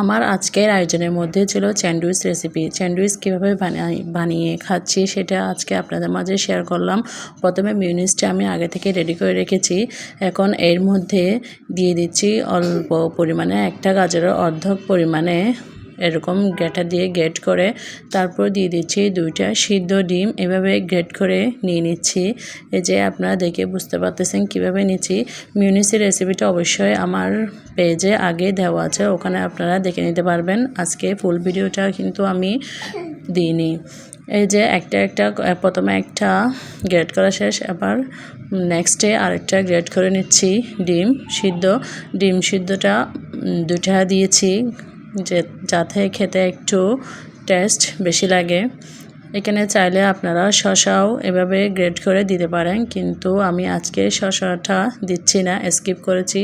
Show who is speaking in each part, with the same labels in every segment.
Speaker 1: আমার আজকের আয়োজনের মধ্যে ছিল স্যান্ডউইচ রেসিপি। স্যান্ডউইচ কীভাবে বানিয়ে খাচ্ছি সেটা আজকে আপনাদের মাঝে শেয়ার করলাম। প্রথমে মিউনিসটা আমি আগে থেকে রেডি করে রেখেছি। এখন এর মধ্যে দিয়ে দিচ্ছি অল্প পরিমাণে, একটা গাজরের অর্ধক পরিমাণে এরকম গ্রেটা দিয়ে গ্রেট করে তারপর দিয়ে দিচ্ছি দুইটা সিদ্ধ ডিম। এভাবে গ্রেট করে নিয়ে নিচ্ছি। এই যে আপনারা দেখে বুঝতে পারতেছেন কীভাবে নিচ্ছি। মিউনিসের রেসিপিটা অবশ্যই আমার পেজে আগে দেওয়া আছে, ওখানে আপনারা দেখে নিতে পারবেন। আজকে ফুল ভিডিওটা কিন্তু আমি দিইনি। এই যে একটা একটা, প্রথমে একটা গ্রেড করা শেষ এবার নেক্সটে আরেকটা গ্রেড করে নিচ্ছি ডিম সিদ্ধ। ডিম সিদ্ধটা দুটা দিয়েছি। যে যাতে খেতে একটু টেস্ট বেশি লাগে। এখানে চাইলে আপনারা শশাও এভাবে গ্রেড করে দিতে পারেন, কিন্তু আমি আজকে শশাটা দিচ্ছি না স্কিপ করেছি।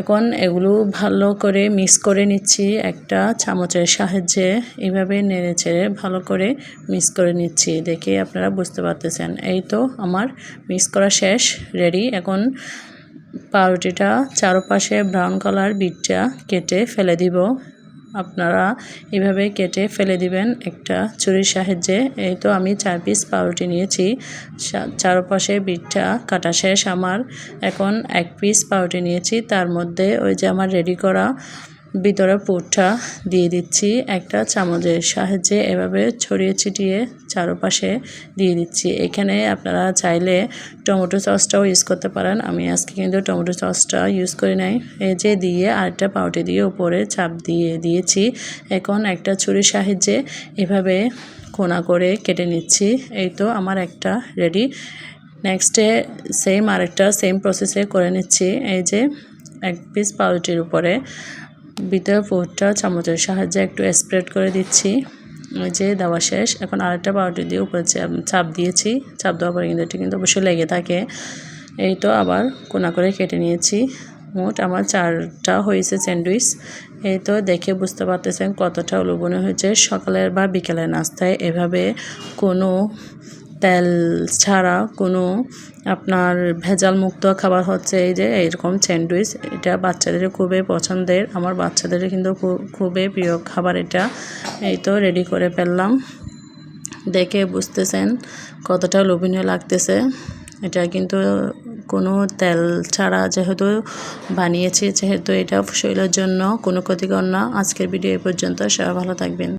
Speaker 1: এখন এগুলো ভালো করে মিক্স করে নিচ্ছি, একটা চামচের সাহায্যে এভাবে নেড়ে ছেড়ে ভালো করে মিক্স করে নিচ্ছি, দেখে আপনারা বুঝতে পারতেছেন। এই তো আমার মিক্স করা শেষ রেডি এখন পাউরুটিটা চারপাশে ব্রাউন কালার বিটটা কেটে ফেলে দিব। আপনারা এভাবে কেটে ফেলে দিবেন একটা ছুরির সাহায্যে। এই তো আমি চার পিস পাউরুটি নিয়েছি। চারপাশে বিটটা কাটা শেষ। আমার এখন এক পিস পাউরুটি নিয়েছি। তার মধ্যে ওই যে আমার রেডি করা ভিতরে পুরটা দিয়ে দিচ্ছি। একটা চামচের সাহায্যে এভাবে ছড়িয়ে ছিটিয়ে চারপাশে দিয়ে দিচ্ছি। এখানে আপনারা চাইলে টমেটো সসটাও ইউজ করতে পারেন। আমি আজকে কিন্তু টমেটো সসটা ইউজ করি নাই। এই যে দিয়ে আরেকটা পাউটি দিয়ে উপরে চাপ দিয়ে দিয়েছি। এখন একটা ছুরির সাহায্যে এভাবে কোনা করে কেটে নিচ্ছি। এই তো আমার একটা রেডি নেক্সটে সেম আরেকটা সেম প্রসেসে করে নিচ্ছি। এই যে এক পিস পাউরুটির উপরে ভিতরে পুরটা চামচের সাহায্যে একটু স্প্রেড করে দিচ্ছি। ওই যে দেওয়া শেষ। এখন আরেকটা পাউডার দিয়ে উপরে চাপ দিয়েছি, চাপ দেওয়ার পরে কিন্তু এটা কিন্তু অবশ্যই লেগে থাকে। এই তো আবার কোনা করে কেটে নিয়েছি। মোট আমার চারটা হয়েছে স্যান্ডউইচ। এই তো দেখে বুঝতে পারতেছেন কতটা লোভনীয় হয়েছে। সকালের বা বিকেলের নাস্তায় এভাবে কোনো তেল ছাড়া কোনো আপনার ভেজাল মুক্ত খাবার হচ্ছে এই যে এইরকম স্যান্ডউইচ। এটা বাচ্চাদের খুবই পছন্দের। আমার বাচ্চাদের কিন্তু খুবই প্রিয় খাবার এটা। এই তো রেডি করে ফেললাম। দেখে বুঝতেছেন কতটা লোভনীয় লাগতেছে। এটা কিন্তু কোনো তেল ছাড়া যেহেতু বানিয়েছি, যেহেতু এটা শরীরের জন্য কোনো ক্ষতিকর না। আজকের ভিডিও এ পর্যন্ত। সবাই ভালো থাকবেন।